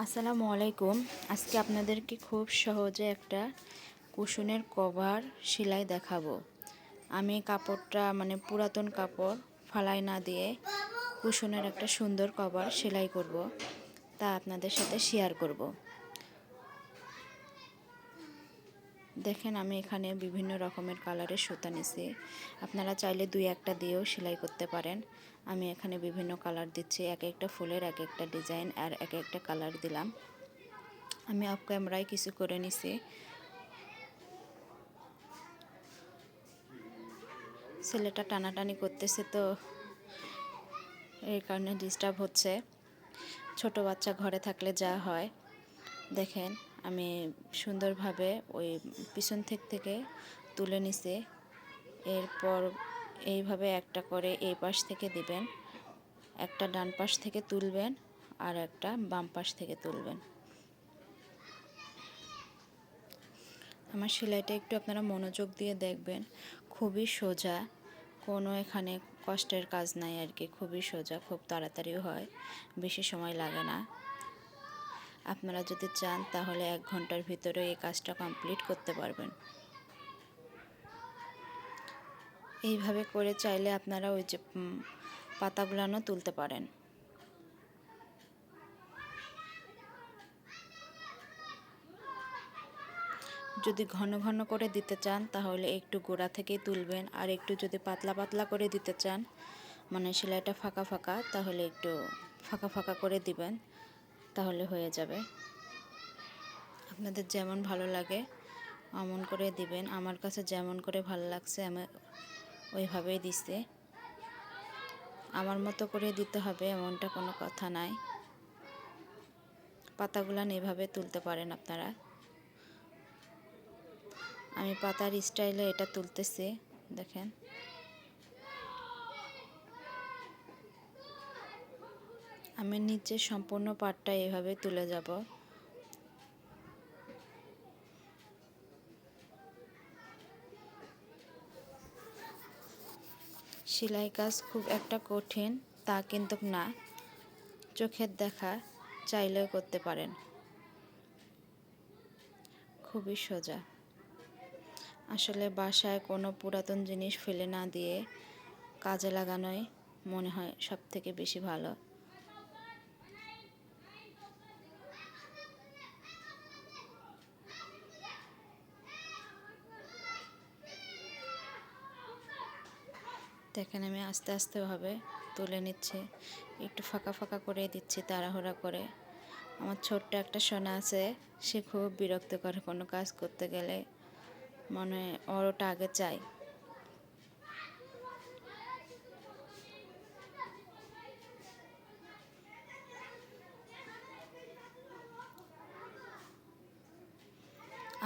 আসসালামু আলাইকুম। আজকে আপনাদেরকে খুব সহজে একটা কুশনের কভার সেলাই দেখাবো। আমি কাপড়টা মানে পুরাতন কাপড় ফালাই না দিয়ে কুশনের একটা সুন্দর কভার সেলাই করব। তা আপনাদের সাথে শেয়ার করব। দেখেন, আমি এখানে বিভিন্ন রকমের কালারের সুতা নিছি। আপনারা চাইলে দুই একটা দিয়েও সেলাই করতে পারেন। আমি এখানে বিভিন্ন কালার দিচ্ছি, এক একটা ফুলের, এক একটা ডিজাইন, আর এক একটা কালার দিলাম। আমি অফ ক্যামেরায় কিছু করে নিছি। ছেলেটা টানাটানি করতেছে তো, এই কারণে ডিস্টার্ব হচ্ছে। ছোট বাচ্চা ঘরে থাকলে যা হয়। দেখেন আমি সুন্দরভাবে ওই পিছন থেকে থেকে তুলে নিছে। এরপর এইভাবে একটা করে এই পাশ থেকে দিবেন, একটা ডান পাশ থেকে তুলবেন আর একটা বাম পাশ থেকে তুলবেন। আমার সেলাইটা একটু আপনারা মনোযোগ দিয়ে দেখবেন, খুবই সোজা। কোনো এখানে কষ্টের কাজ নাই আর কি, খুবই সোজা, খুব তাড়াতাড়িও হয়, বেশি সময় লাগে না। আপনারা যদি চান, তাহলে এক ঘণ্টার ভিতরে এই কাজটা কমপ্লিট করতে পারবেন। এইভাবে করে চাইলে আপনারা ওই যে পাতাগুলানো তুলতে পারেন। যদি ঘন ঘন করে দিতে চান, তাহলে একটু গোড়া থেকেই তুলবেন। আর একটু যদি পাতলা পাতলা করে দিতে চান মানে সেলাইটা ফাঁকা ফাঁকা, তাহলে একটু ফাঁকা ফাঁকা করে দিবেন। তাহলে হয়ে যাবে। আপনাদের যেমন ভালো লাগে, অমন করে দিবেন। আমার কাছে যেমন করে ভালো লাগছে, আমি ওইভাবেই দিছে। আমার মতো করে দিতে হবে, এমনটা কোনো কথা নাই। পাতাগুলান এভাবে তুলতে পারেন আপনারা। আমি পাতার স্টাইলে এটা তুলতেছি, দেখেন। আমি নিচে সম্পূর্ণ পাটটা এভাবে তুলে যাব। সেলাই কাজ খুব একটা কঠিন, তা কিন্তু না। চোখের দেখা চাইলেও করতে পারেন। খুবই সোজা। আসলে বাসায় কোনো পুরাতন জিনিস ফেলে না দিয়ে কাজে লাগানোই মনে হয় সব থেকে বেশি ভালো। দেখেন আমি আস্তে আস্তেভাবে তুলে নিচ্ছি। একটু ফাঁকা ফাঁকা করে দিচ্ছি, তাড়াহুড়া করে। আমার ছোট্ট একটা সোনা আছে, সে খুব বিরক্ত করে কোনো কাজ করতে গেলে। মনে ওর ওটা আগে চাই।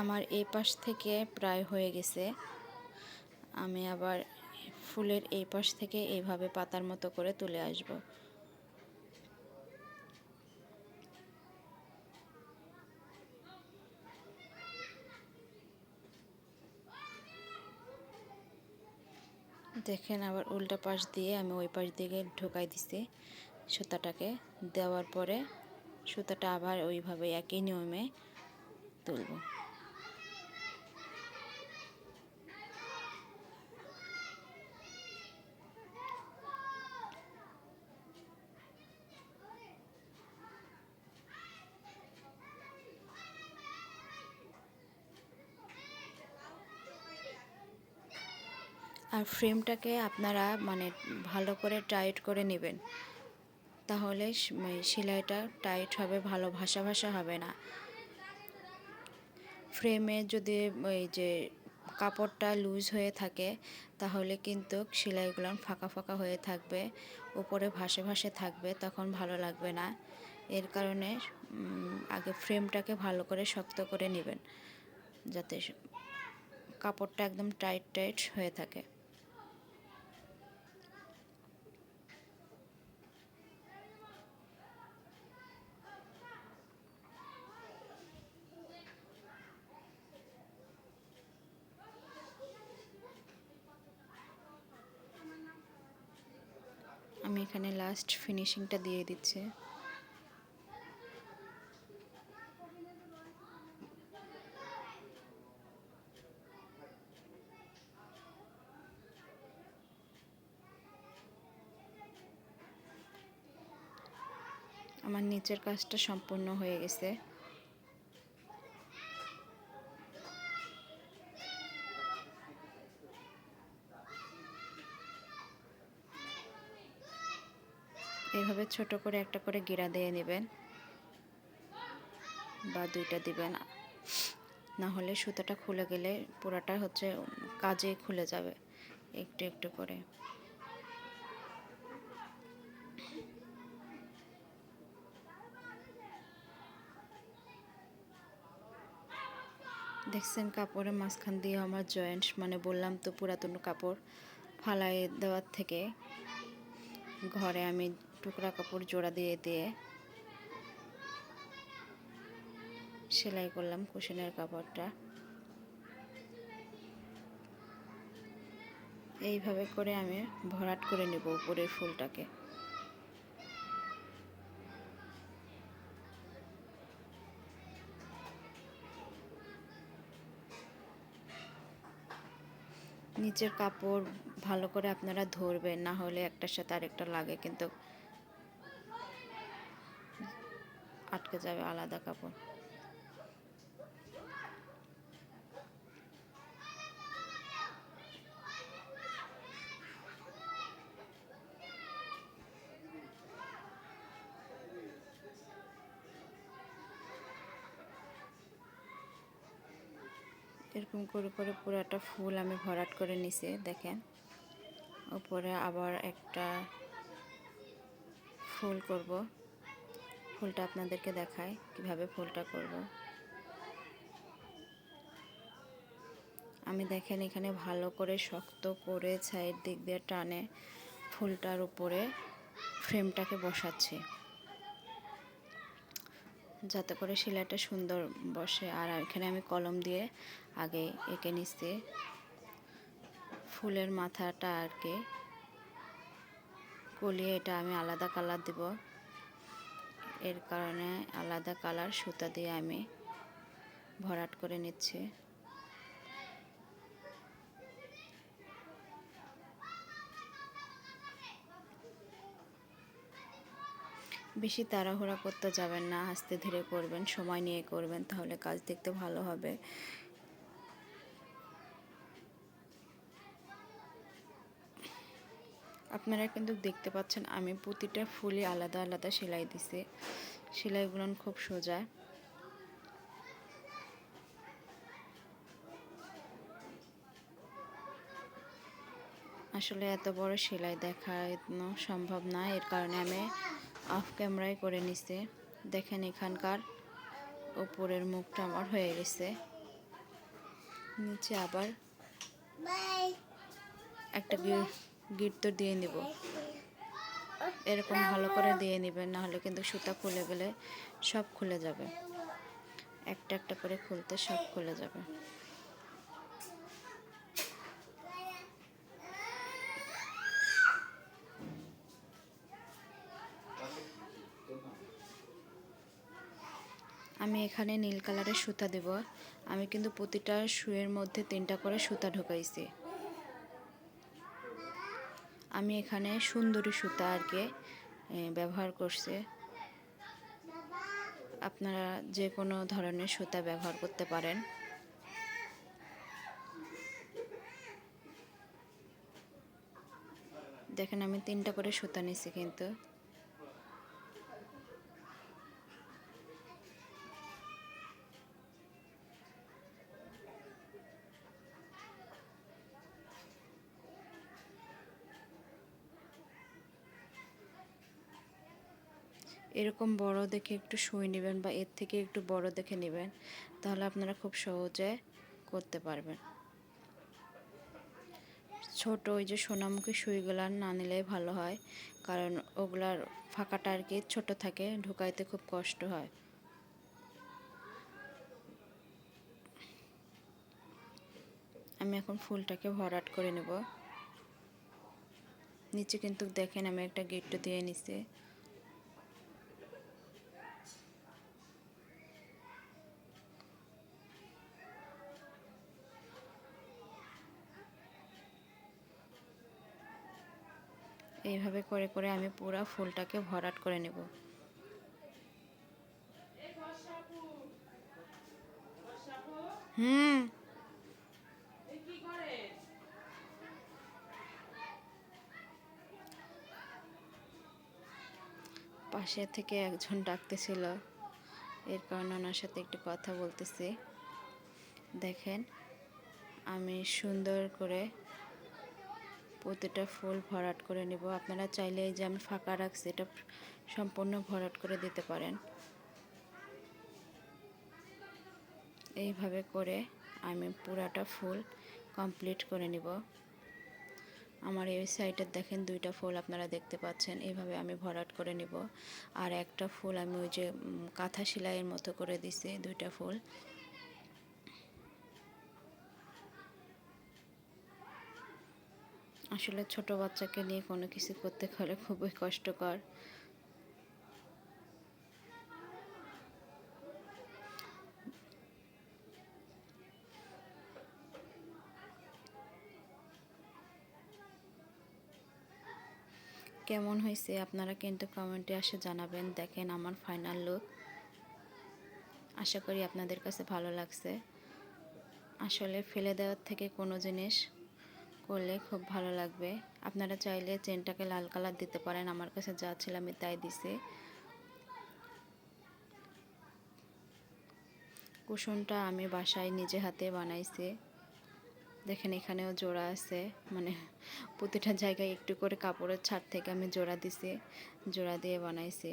আমার এই পাশ থেকে প্রায় হয়ে গেছে। আমি আবার ফুলের এই পাশ থেকে এইভাবে পাতার মতো করে তুলে আসব। দেখেন আবার উল্টা পাশ দিয়ে আমি ওই পাশ দিকে ঢোকাই দিছি সুতাটাকে। দেওয়ার পরে সুতাটা আবার ওইভাবে একই নিয়মে তুলব। আর ফ্রেমটাকে আপনারা মানে ভালো করে টাইট করে নেবেন। তাহলে সেলাইটা টাইট হবে, ভালো ভাসা ভাসা হবে না। ফ্রেমে যদি ওই যে কাপড়টা লুজ হয়ে থাকে, তাহলে কিন্তু সেলাইগুলো ফাঁকা ফাঁকা হয়ে থাকবে, উপরে ভাসে ভাসে থাকবে, তখন ভালো লাগবে না। এর কারণে আগে ফ্রেমটাকে ভালো করে শক্ত করে নেবেন, যাতে কাপড়টা একদম টাইট টাইট হয়ে থাকে। এখানে লাস্ট ফিনিশিংটা দিয়ে দিচ্ছে। আমার নিচের কাজটা সম্পূর্ণ হয়ে গেছে। ছোট করে একটা করে গিরা দিয়ে নেবেন বা দুইটা দিবেন। না হলে সুতাটা খুলে গেলে পুরাটা হচ্ছে কাজে খুলে যাবে একটু একটু করে। দেখছেন কাপড়ের মাঝখান দিয়ে আমার জয়েন্ট মানে বললাম তো পুরাতন কাপড় ফালাই দেওয়ার থেকে ঘরে আমি টুকরা কাপড় জোড়া দিয়ে দিয়ে সেলাই করলাম কুশনের কাপড়টা। এইভাবে করে আমি ভরাট করে নেব উপরের ফুলটাকে। নিচের কাপড় ভালো করে আপনারা ধরবেন, না হলে একটার সাথে আরেকটা লাগে, কিন্তু আটকে যাবে আলাদা কাপড়। এরকম করে করে পুরাটা ফুল আমি ভরাট করে নিছি, দেখেন। উপরে আবার একটা ফুল করব। ফুলটা আপনাদেরকে দেখাই, কীভাবে ফুলটা করব। আমি দেখেন এখানে ভালো করে শক্ত করে সাইড দিক দিয়ে টানে ফুলটার উপরে ফ্রেমটাকে বসাচ্ছি। যাতে করে সেলাইটা সুন্দর বসে। আর এখানে আমি কলম দিয়ে আগে এঁকে নিচ্ছি। ফুলের মাথাটা আর কি, কলিয়ে এটা আমি আলাদা কালার দিব। এর কারণে আলাদা কালার সুতা দিয়ে আমি ভরাট করে নিচ্ছি। বেশি তাড়াহুড়া করতে যাবেন না আস্তে ধীরে করবেন, সময় নিয়ে করবেন, তাহলে কাজ দেখতে ভালো হবে। আপনারা কিন্তু দেখতে পাচ্ছেন আমি প্রতিটা ফুলই আলাদা আলাদা সেলাই দিছি। সেলাইগুলো খুব সোজা। আসলে এত বড় সেলাই দেখানো সম্ভব না এর কারণে আমি অফ ক্যামেরায় করে নিছে। দেখেন এখানকার উপরের মুখটা আমার হয়ে গেছে। নিচে আবার একটা গিট তো দিয়ে নিব। এরকম ভালো করে দিয়ে নেবেন নাহলে কিন্তু সুতা খুলে গেলে সব খুলে যাবে। একটা একটা করে খুলতে সব খুলে যাবে। আমি এখানে নীল কালারের সুতা দেব। আমি কিন্তু প্রতিটা শুয়ের মধ্যে তিনটা করে সুতা ঢোকাইছি। আমি এখানে সুন্দরী সুতা আর কি ব্যবহার করছে। আপনারা যে কোনো ধরনের সুতা ব্যবহার করতে পারেন। দেখেন আমি তিনটা করে সুতা নিছি কিন্তু। এরকম বড় দেখে একটু সই নেবেন বা এর থেকে একটু বড় দেখে নেবেন, তাহলে আপনারা খুব সহজে করতে পারবেন। ছোট ওই যে সোনামুখী সুইগুলা না নিলেই ভালো হয়, কারণ ওগুলার ফাঁকাটা আর কি ছোটো থাকে, ঢুকাইতে খুব কষ্ট হয়। আমি এখন ফুলটাকে ভরাট করে নেব। নিচে কিন্তু দেখেন আমি একটা গিট্টু দিয়ে নিছি। এইভাবে করে করে আমি পুরো ফুলটাকে ভরাট করে নেব। হুম। পাশে থেকে একজন ডাকতেছিল। এর কারণে ওনার সাথে একটু কথা বলতেছি। দেখেন, আমি সুন্দর করে প্রতিটা ফুল ভরাট করে নেব। আপনারা চাইলে এই যে আমি ফাঁকা রাখছি, এটা সম্পূর্ণ ভরাট করে দিতে পারেন। এইভাবে করে আমি পুরাটা ফুল কমপ্লিট করে নিব। আমার এই সাইডে দেখেন দুইটা ফুল আপনারা দেখতে পাচ্ছেন, এইভাবে আমি ভরাট করে নিব। আর একটা ফুল আমি ওই যে কাঁথা সেলাইয়ের মতো করে দিছি, দুইটা ফুল। আসলে ছোট বাচ্চাকে নিয়ে কোনো কিছু করতে হলে খুবই কষ্টকর। কেমন হয়েছে? আপনারা কিন্তু কমেন্টে আসে জানাবেন। দেখেন আমার ফাইনাল লুক আশা করি আপনাদের কাছে ভালো লাগছে। আসলে ফেলে দেওয়ার থেকে কোনো জিনিস করলে খুব ভালো লাগবে। আপনারা চাইলে চেনটাকে লাল কালার দিতে পারেন, আমার কাছে যা ছিল আমি তাই দিছি। কুশনটা আমি বাসায় নিজে হাতে বানাইছি। দেখেন এখানেও জোড়া আছে মানে প্রতিটা জায়গায় একটু করে কাপড়ের ছাদ থেকে আমি জোড়া দিছি, জোড়া দিয়ে বানাইছি।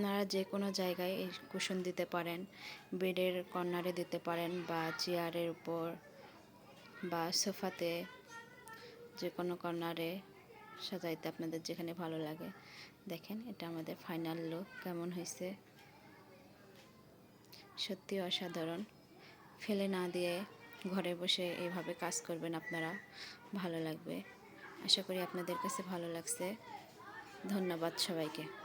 আপনারা যে কোনো জায়গায় এই কুশন দিতে পারেন, বেডের কর্নারে দিতে পারেন বা চেয়ারের উপর বা সোফাতে যে কোনো কর্নারে সাজাইতে আপনাদের যেখানে ভালো লাগে। দেখেন, এটা আমাদের ফাইনাল লুক, কেমন হয়েছে সত্যি অসাধারণ। ফেলে না দিয়ে ঘরে বসে এইভাবে কাজ করবেন আপনারা, ভালো লাগবে। আশা করি আপনাদের কাছে ভালো লাগছে। ধন্যবাদ সবাইকে।